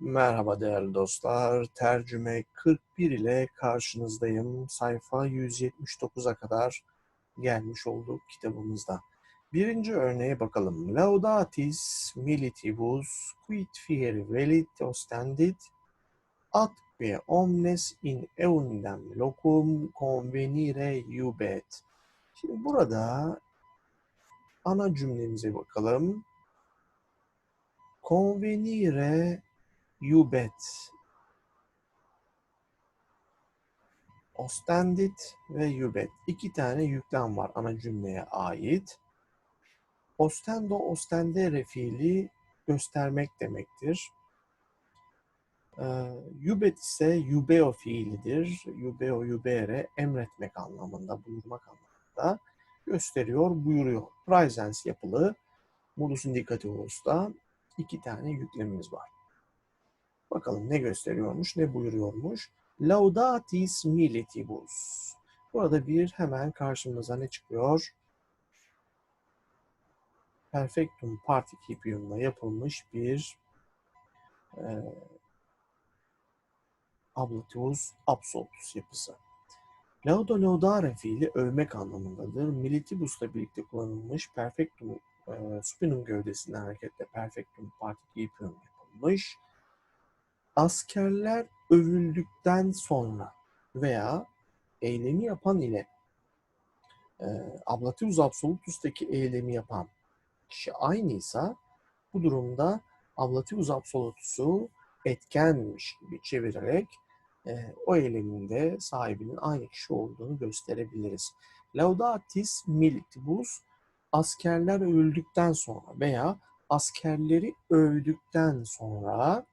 Merhaba değerli dostlar. Tercüme 41 ile karşınızdayım. Sayfa 179'a kadar gelmiş olduk kitabımızda. Birinci örneğe bakalım. Laudatis militibus quid fieri velit ostendit atque omnes in eundem locum convenire iubet. Şimdi burada ana cümlemize bakalım. Convenire Yubet. Ostendit ve Yubet. İki tane yüklem var ana cümleye ait. Ostendo, ostendere fiili göstermek demektir. Ee, yubet ise yubeo fiilidir. Yubeo, yubere emretmek anlamında, buyurmak anlamında gösteriyor, buyuruyor. Praesens yapılı modus indicativus'ta iki tane yüklemimiz var. Bakalım ne gösteriyormuş, ne buyuruyormuş. Laudatis militibus. Burada bir hemen karşımıza ne çıkıyor? Perfectum participium'la yapılmış bir e, ablativus absolutus yapısı. Lauda laudare fiili övmek anlamındadır. Militibus'la birlikte kullanılmış perfectum e, supinum gövdesinden hareketle perfectum participium yapılmış askerler övüldükten sonra veya eylemi yapan ile e, ablativus absolutus'taki eylemi yapan kişi aynıysa bu durumda ablativus absolutus'u etkenmiş gibi çevirerek e, o eyleminde sahibinin aynı kişi olduğunu gösterebiliriz. Laudatis militibus askerler övüldükten sonra veya askerleri övdükten sonra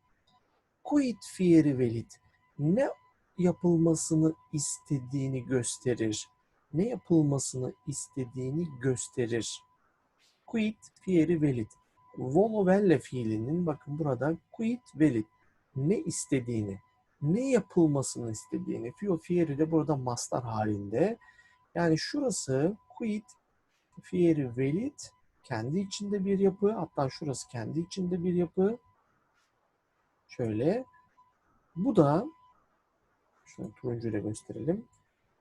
quid fieri velit ne yapılmasını istediğini gösterir. Ne yapılmasını istediğini gösterir. Quid fieri velit. Volo velle fiilinin bakın burada quid velit ne istediğini, ne yapılmasını istediğini. Fio fieri de burada mastar halinde. Yani şurası quid fieri velit kendi içinde bir yapı. Hatta şurası kendi içinde bir yapı. Şöyle. Bu da şunu turuncuyla gösterelim.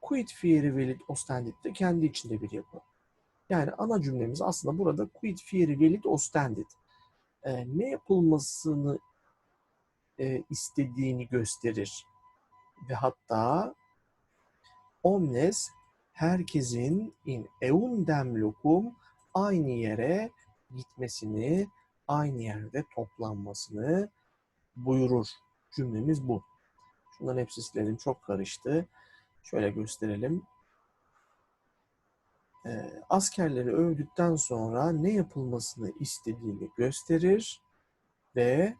Quid fieri velit ostendit de kendi içinde bir yapı. Yani ana cümlemiz aslında burada quid fieri velit ostendit. Ee, ne yapılmasını e, istediğini gösterir. Ve hatta omnes herkesin in eundem locum aynı yere gitmesini, aynı yerde toplanmasını buyurur. Cümlemiz bu. Şunların hepsi silelim. Çok karıştı. Şöyle gösterelim. E, askerleri övdükten sonra ne yapılmasını istediğini gösterir ve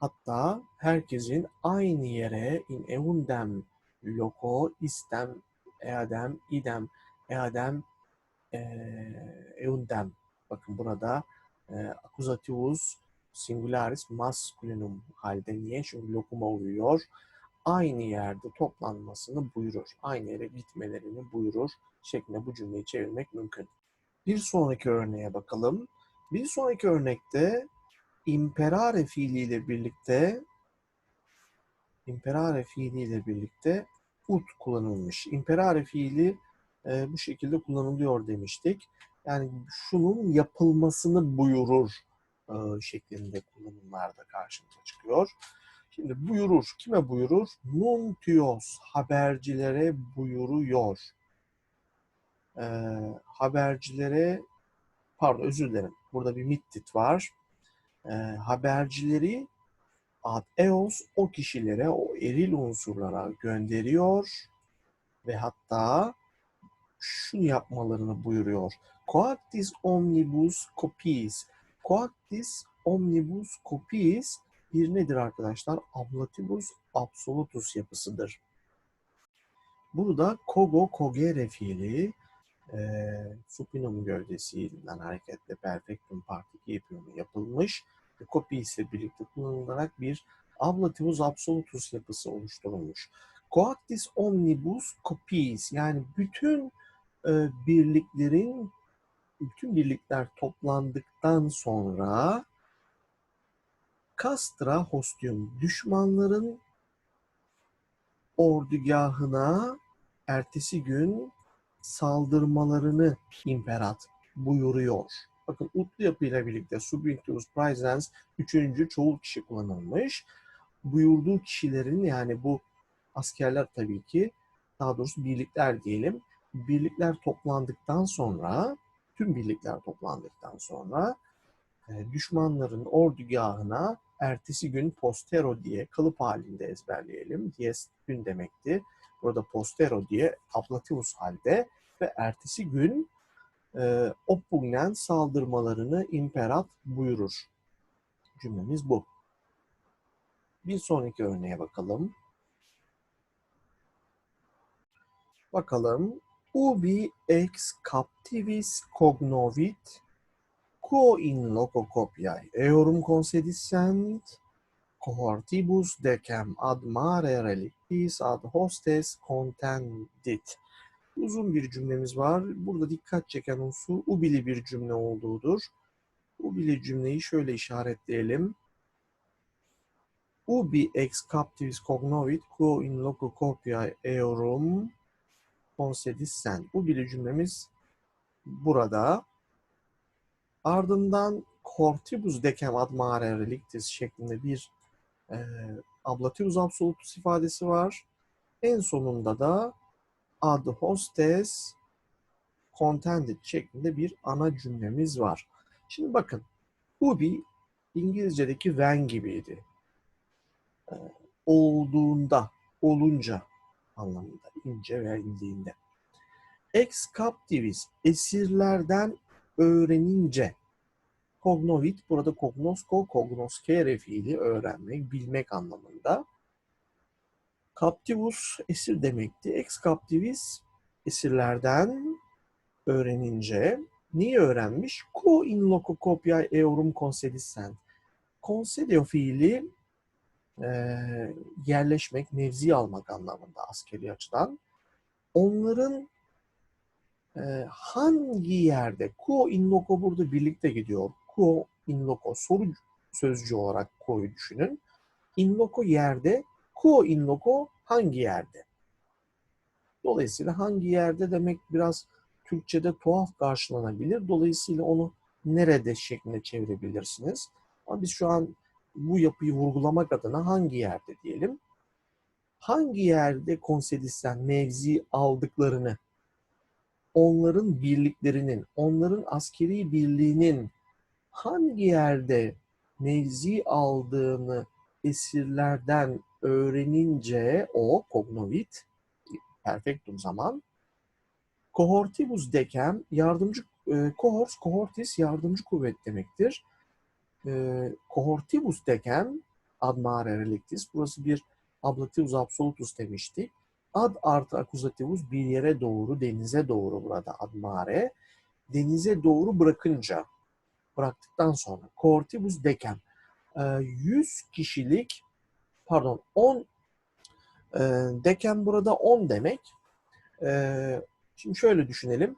hatta herkesin aynı yere in eundem loko istem eadem idem eadem e, eundem bakın burada e, akuzativus singularis masculinum halde niye? Çünkü lokuma uyuyor. Aynı yerde toplanmasını buyurur. Aynı yere gitmelerini buyurur şeklinde bu cümleyi çevirmek mümkün. Bir sonraki örneğe bakalım. Bir sonraki örnekte imperare fiiliyle birlikte imperare fiiliyle birlikte ut kullanılmış. Imperare fiili e, bu şekilde kullanılıyor demiştik. Yani şunun yapılmasını buyurur şeklinde kullanımlarda karşımıza çıkıyor. Şimdi buyurur. Kime buyurur? Nuntios habercilere buyuruyor. E, habercilere pardon özür dilerim. Burada bir mittit var. E, habercileri ad eos o kişilere, o eril unsurlara gönderiyor ve hatta şunu yapmalarını buyuruyor. Coactis omnibus copiis Coactis omnibus copiis bir nedir arkadaşlar? Ablatibus absolutus yapısıdır. Burada kogo kogere fiili e, supinum gövdesinden hareketle perfectum participium yapılmış ve copiis ile birlikte kullanılarak bir ablatibus absolutus yapısı oluşturulmuş. Coactis omnibus copiis yani bütün e, birliklerin bütün birlikler toplandıktan sonra Castra Hostium düşmanların ordugahına ertesi gün saldırmalarını imperat buyuruyor. Bakın utlu yapıyla birlikte Subinctus Praesens üçüncü çoğul kişi kullanılmış. Buyurduğu kişilerin yani bu askerler tabii ki daha doğrusu birlikler diyelim. Birlikler toplandıktan sonra tüm birlikler toplandıktan sonra e, düşmanların ordugahına ertesi gün postero diye kalıp halinde ezberleyelim. Dies gün demekti. Burada postero diye ablativus halde ve ertesi gün e, oppugnen saldırmalarını imperat buyurur. Cümlemiz bu. Bir sonraki örneğe bakalım. Bakalım. Ubi ex captivis cognovit quo in loco copiae eorum concedissent cohortibus decem ad mare relictis ad hostes contendit. Uzun bir cümlemiz var. Burada dikkat çeken unsur ubili bir cümle olduğudur. Ubili cümleyi şöyle işaretleyelim. Ubi ex captivis cognovit quo in loco copiae eorum concedissent. Ubili cümlemiz burada. Ardından cortibus decem ad mare relictis şeklinde bir e, ablativus absolutus ifadesi var. En sonunda da ad hostes contended şeklinde bir ana cümlemiz var. Şimdi bakın ubi İngilizce'deki when gibiydi. E, olduğunda, olunca anlamında, ince ve indiğinde. Ex captivis, esirlerden öğrenince. Cognovit, burada cognosco, cognoscere fiili öğrenmek, bilmek anlamında. Captivus esir demekti. Ex captivis esirlerden öğrenince neyi öğrenmiş? Co in loco copia eorum concedissent. Concedio fiili e, yerleşmek, nevzi almak anlamında askeri açıdan. Onların e, hangi yerde, quo in loco burada birlikte gidiyor. Quo in loco soru sözcüğü olarak quo'yu düşünün. In loco yerde, quo in loco hangi yerde? Dolayısıyla hangi yerde demek biraz Türkçe'de tuhaf karşılanabilir. Dolayısıyla onu nerede şeklinde çevirebilirsiniz. Ama biz şu an bu yapıyı vurgulamak adına hangi yerde diyelim. Hangi yerde konsedisten mevzi aldıklarını, onların birliklerinin, onların askeri birliğinin hangi yerde mevzi aldığını esirlerden öğrenince o kognovit perfektum zaman kohortibus dekem yardımcı e, kohors kohortis yardımcı kuvvet demektir. E, kohortibus dekem ad mare relictis burası bir ablativus absolutus demiştik. Ad artı akuzativus bir yere doğru, denize doğru burada ad mare. Denize doğru bırakınca, bıraktıktan sonra kohortibus dekem 100 kişilik pardon 10 e, deken burada 10 demek. E, şimdi şöyle düşünelim.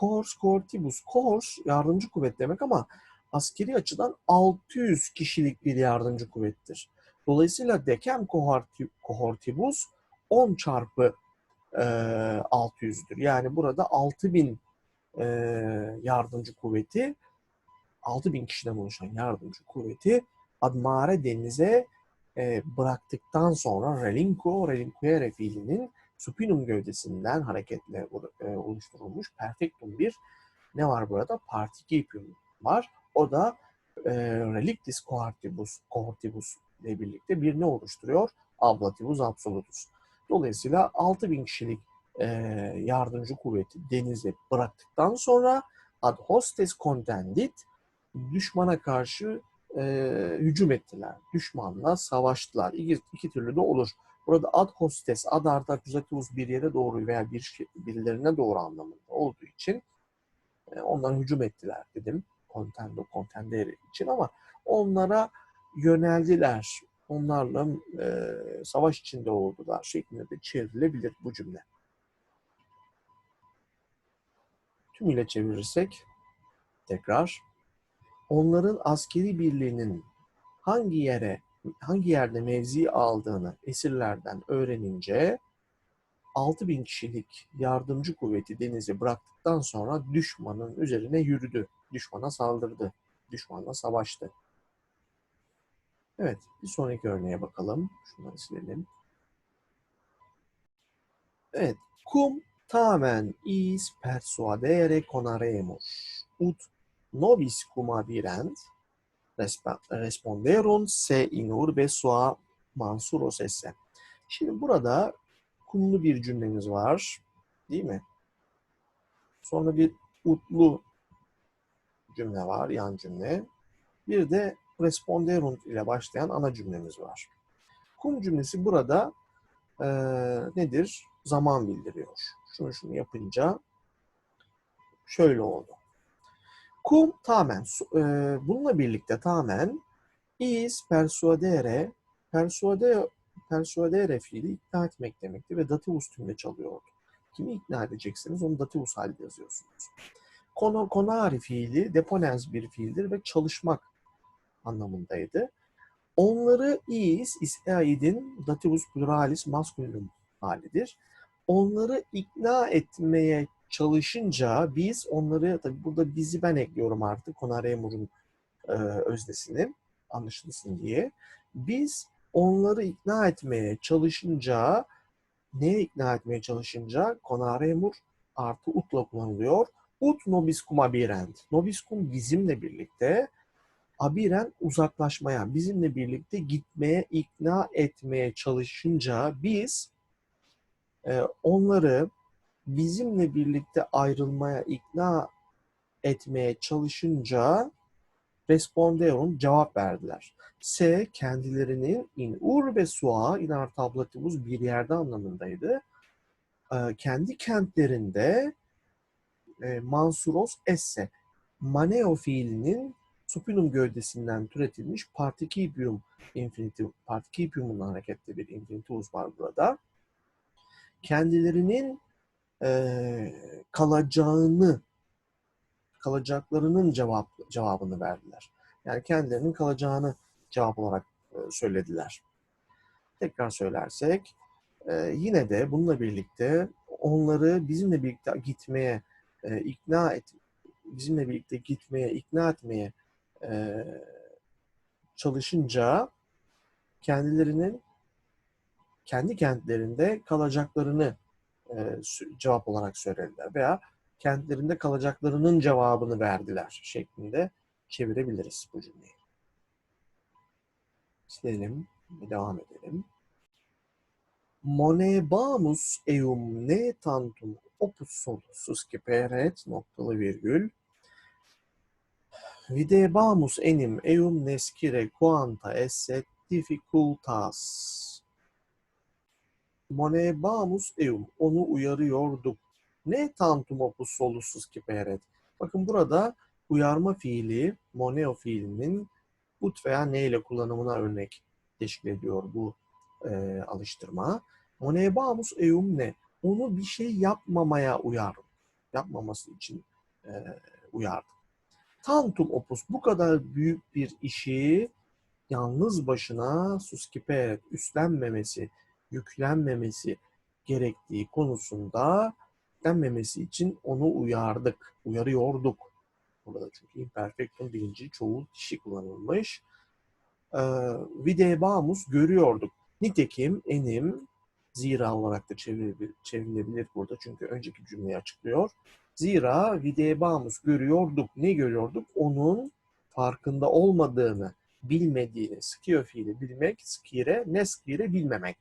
Cohors cohortibus. Cohors yardımcı kuvvet demek ama askeri açıdan 600 kişilik bir yardımcı kuvvettir. Dolayısıyla dekem cohortibus 10 çarpı e, 600'dür. Yani burada 6000 e, yardımcı kuvveti 6000 kişiden oluşan yardımcı kuvveti Admare denize e, bıraktıktan sonra relinquo, relinquere fiilinin supinum gövdesinden hareketle e, oluşturulmuş perfectum bir ne var burada? Participium var. O da e, relictis cohortibus, cohortibus ile birlikte bir ne oluşturuyor? Ablativus absolutus. Dolayısıyla 6000 kişilik e, yardımcı kuvveti denize bıraktıktan sonra ad hostes contendit düşmana karşı e, hücum ettiler. Düşmanla savaştılar. İki, iki türlü de olur. Burada ad hostes, ad artı akuzativus bir yere doğru veya bir birilerine doğru anlamında olduğu için e, onlara hücum ettiler dedim. Contendo, contendere için ama onlara yöneldiler. Onlarla e, savaş içinde oldular şeklinde de çevrilebilir bu cümle. Tümüyle çevirirsek tekrar onların askeri birliğinin hangi yere hangi yerde mevzi aldığını esirlerden öğrenince 6000 kişilik yardımcı kuvveti denizi bıraktıktan sonra düşmanın üzerine yürüdü. Düşmana saldırdı. Düşmanla savaştı. Evet, bir sonraki örneğe bakalım. Şunları silelim. Evet, cum tamen is persuadere conaremus, ut nobis cum avirent, resp- responderunt se in urbe sua mansuros esse. Şimdi burada kumlu bir cümlemiz var. Değil mi? Sonra bir utlu cümle var, yan cümle. Bir de responderunt ile başlayan ana cümlemiz var. Kum cümlesi burada eee, nedir? Zaman bildiriyor. Şunu şunu yapınca şöyle oldu. Kum tamen, eee, bununla birlikte tamen is persuadere, persuade, persuadere fiili ikna etmek demekti ve dativus tümle çalıyordu. Kimi ikna edeceksiniz onu dativus halde yazıyorsunuz. Kono, konari fiili deponens bir fiildir ve çalışmak anlamındaydı. Onları is, istaidin dativus pluralis masculinum halidir. Onları ikna etmeye çalışınca biz onları, tabi burada bizi ben ekliyorum artık Konaremur'un e, öznesini anlaşılsın diye. Biz onları ikna etmeye çalışınca neye ikna etmeye çalışınca Konaremur artı utla kullanılıyor. Ut nobiscum abirent. Nobiscum bizimle birlikte abiren uzaklaşmaya, bizimle birlikte gitmeye, ikna etmeye çalışınca biz e, onları bizimle birlikte ayrılmaya, ikna etmeye çalışınca responderum cevap verdiler. S kendilerinin in urbe sua in artablativus bir yerde anlamındaydı. E, kendi kentlerinde e, mansuros esse maneo fiilinin supinum gövdesinden türetilmiş participium infinitiv participiumundan hareketli bir infinitivus var burada. Kendilerinin e, kalacağını kalacaklarının cevap cevabını verdiler. Yani kendilerinin kalacağını cevap olarak e, söylediler. Tekrar söylersek e, yine de bununla birlikte onları bizimle birlikte gitmeye e, ikna et bizimle birlikte gitmeye ikna etmeye e, çalışınca kendilerinin kendi kentlerinde kalacaklarını e, cevap olarak söylediler veya kentlerinde kalacaklarının cevabını verdiler şeklinde çevirebiliriz bu cümleyi. Silelim ve devam edelim. Monebamus eum ne tantum opus solusus keperet noktalı virgül videbamus enim eum nescire quanta esse difficultas Monebamus eum. Onu uyarıyorduk. Ne tantum opus solusus kiperet. Bakın burada uyarma fiili, moneo fiilinin ut veya ne ile kullanımına örnek teşkil ediyor bu e, alıştırma. Monebamus eum ne? Onu bir şey yapmamaya uyardım. Yapmaması için e, uyardım. Tantum opus bu kadar büyük bir işi yalnız başına suskiperet üstlenmemesi, yüklenmemesi gerektiği konusunda yüklenmemesi için onu uyardık, uyarıyorduk. Burada çünkü imperfectum birinci çoğul kişi kullanılmış. Ee, videbamus görüyorduk. Nitekim enim zira olarak da çevrilebilir, burada çünkü önceki cümleyi açıklıyor. Zira videbamus görüyorduk. Ne görüyorduk? Onun farkında olmadığını, bilmediğini, skio fiili bilmek, skire, ne skire bilmemek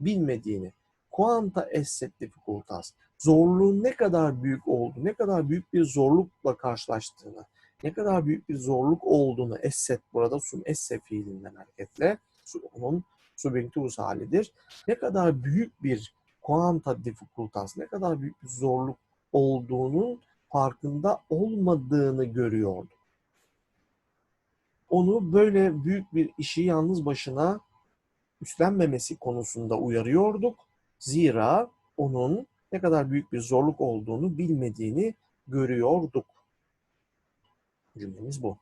bilmediğini, quanta esset difficultas, zorluğun ne kadar büyük olduğu, ne kadar büyük bir zorlukla karşılaştığını, ne kadar büyük bir zorluk olduğunu esset burada sum esse fiilinden hareketle onun subjunctivus halidir. Ne kadar büyük bir quanta difficultas, ne kadar büyük bir zorluk olduğunun farkında olmadığını görüyordu. Onu böyle büyük bir işi yalnız başına üstlenmemesi konusunda uyarıyorduk. Zira onun ne kadar büyük bir zorluk olduğunu bilmediğini görüyorduk. Cümlemiz bu.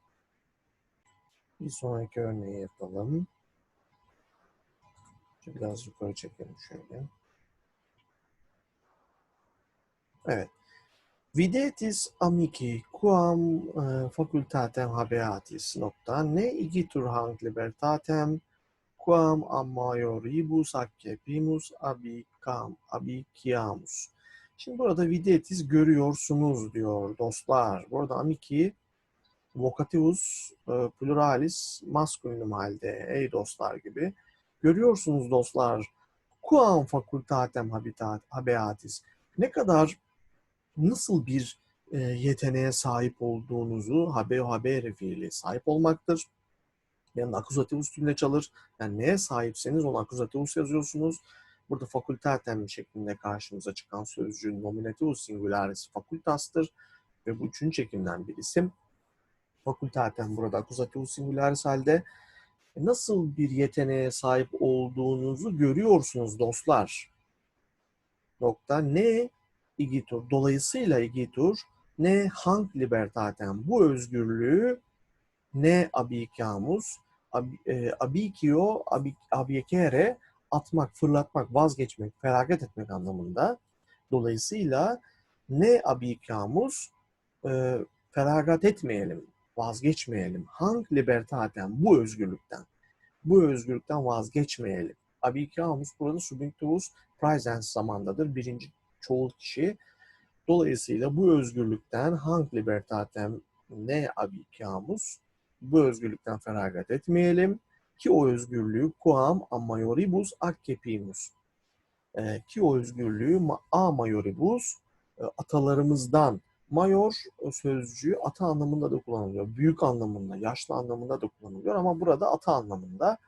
Bir sonraki örneği yapalım. Şöyle Biraz yukarı çekelim şöyle. Evet. Videtis amici quam eh, facultatem habeatis nokta ne igitur hanc libertatem quam a maioribus accepimus abicam abiciamus. Şimdi burada videtis görüyorsunuz diyor dostlar. Burada amici vocativus e, pluralis maskulinum halde ey dostlar gibi. Görüyorsunuz dostlar. Quam facultatem habitat, habeatis. Ne kadar nasıl bir e, yeteneğe sahip olduğunuzu habeo habere fiili sahip olmaktır. Yani akuzativus tümle çalır. Yani neye sahipseniz ona akuzativus yazıyorsunuz. Burada fakultatem şeklinde karşımıza çıkan sözcüğün nominativus singularis fakultastır. Ve bu üçüncü çekimden bir isim. Fakultatem burada akuzativus singularis halde. E, Nasıl bir yeteneğe sahip olduğunuzu görüyorsunuz dostlar. Nokta ne igitur. Dolayısıyla igitur ne hank libertatem. Bu özgürlüğü ne abikamus, ab, e, abikio, abi, abiyekere atmak, fırlatmak, vazgeçmek, feragat etmek anlamında. Dolayısıyla ne abikamus e, feragat etmeyelim, vazgeçmeyelim. Hank libertatem bu özgürlükten. Bu özgürlükten vazgeçmeyelim. Abikamus burada subjunctivus praesens zamandadır. Birinci çoğul kişi. Dolayısıyla bu özgürlükten hank libertatem ne abikamus bu özgürlükten feragat etmeyelim ki o özgürlüğü quam a maioribus accepimus Ee, ki o özgürlüğü a maioribus e, atalarımızdan mayor sözcüğü ata anlamında da kullanılıyor. Büyük anlamında, yaşlı anlamında da kullanılıyor ama burada ata anlamında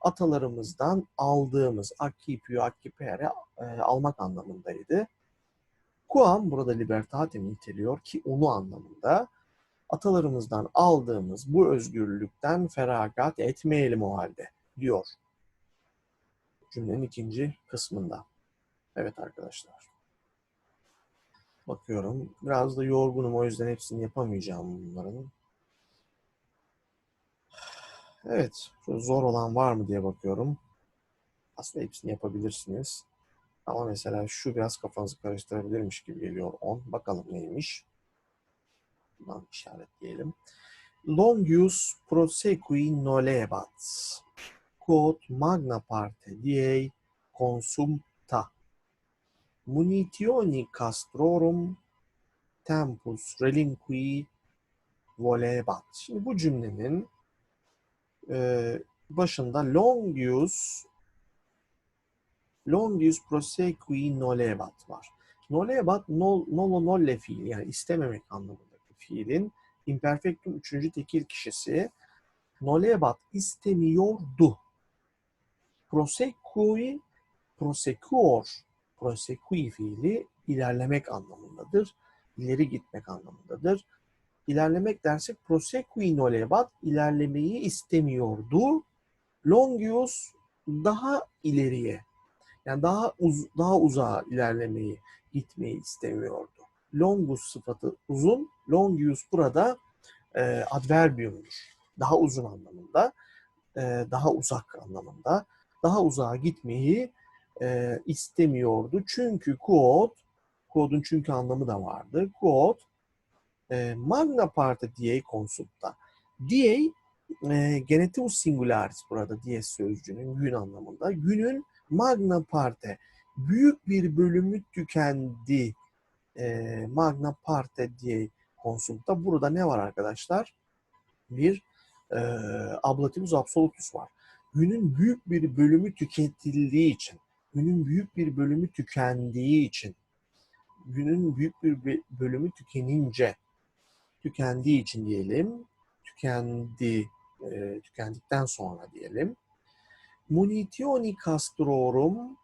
atalarımızdan aldığımız accipio accipere e, almak anlamındaydı. Quam burada libertatem niteliyor ki onu anlamında atalarımızdan aldığımız bu özgürlükten feragat etmeyelim o halde diyor. Cümlenin ikinci kısmında. Evet arkadaşlar. Bakıyorum. Biraz da yorgunum o yüzden hepsini yapamayacağım bunların. Evet. Zor olan var mı diye bakıyorum. Aslında hepsini yapabilirsiniz. Ama mesela şu biraz kafanızı karıştırabilirmiş gibi geliyor 10. Bakalım neymiş. Bundan işaretleyelim. Longius prosequi nolebat. Quod magna parte diei consumta. Munitioni castrorum tempus relinqui volebat. Şimdi bu cümlenin e, başında Longius Longius prosequi nolebat var. Nolebat nol, nolo nolle fiili yani istememek anlamındaki fiilin imperfektum üçüncü tekil kişisi nolebat istemiyordu. Prosequi prosecuor prosequi fiili ilerlemek anlamındadır. İleri gitmek anlamındadır. İlerlemek dersek prosequi nolebat ilerlemeyi istemiyordu. Longius daha ileriye yani daha uz daha uzağa ilerlemeyi gitmeyi istemiyordu. Longus sıfatı uzun, longius burada e, adverbiumdur. Daha uzun anlamında, e, daha uzak anlamında. Daha uzağa gitmeyi e, istemiyordu. Çünkü quod, quod'un çünkü anlamı da vardı. Quod e, magna parte diei consulta. Diei e, genetivus singularis burada dies sözcüğünün gün anlamında. Günün magna parte büyük bir bölümü tükendi. E, magna parte diye konsulta. Burada ne var arkadaşlar? Bir e, ablativus absolutus var. Günün büyük bir bölümü tüketildiği için, günün büyük bir bölümü tükendiği için, günün büyük bir bölümü tükenince, tükendiği için diyelim, tükendi, e, tükendikten sonra diyelim. Munitioni castrorum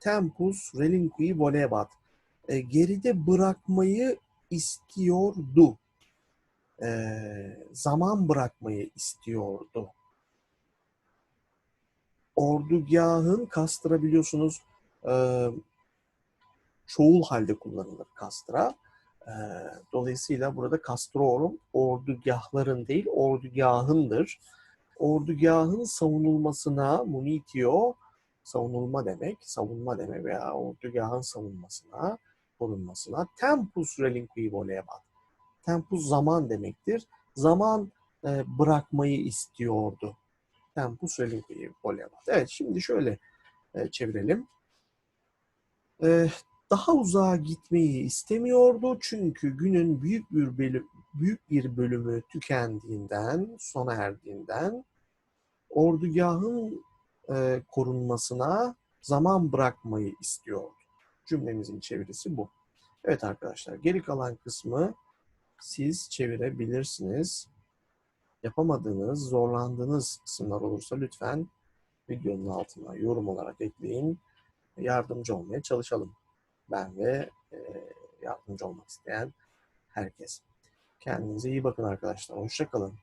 tempus relinqui volebat. E, geride bırakmayı istiyordu. E, zaman bırakmayı istiyordu. Ordugahın kastra biliyorsunuz e, çoğul halde kullanılır kastra. E, dolayısıyla burada castrorum ordugahların değil ordugahındır. ordugahın savunulmasına munitio savunulma demek, savunma demek veya ordugahın savunmasına, korunmasına tempus relinqui volebat. Tempus zaman demektir. Zaman e, bırakmayı istiyordu. Tempus relinqui volebat. Evet şimdi şöyle e, çevirelim. E, daha uzağa gitmeyi istemiyordu çünkü günün büyük bir bölüm, büyük bir bölümü tükendiğinden, sona erdiğinden ordugahın e, korunmasına zaman bırakmayı istiyordu. Cümlemizin çevirisi bu. Evet arkadaşlar geri kalan kısmı siz çevirebilirsiniz. Yapamadığınız, zorlandığınız kısımlar olursa lütfen videonun altına yorum olarak ekleyin. Yardımcı olmaya çalışalım. Ben ve e, yardımcı olmak isteyen herkes. Kendinize iyi bakın arkadaşlar. Hoşçakalın.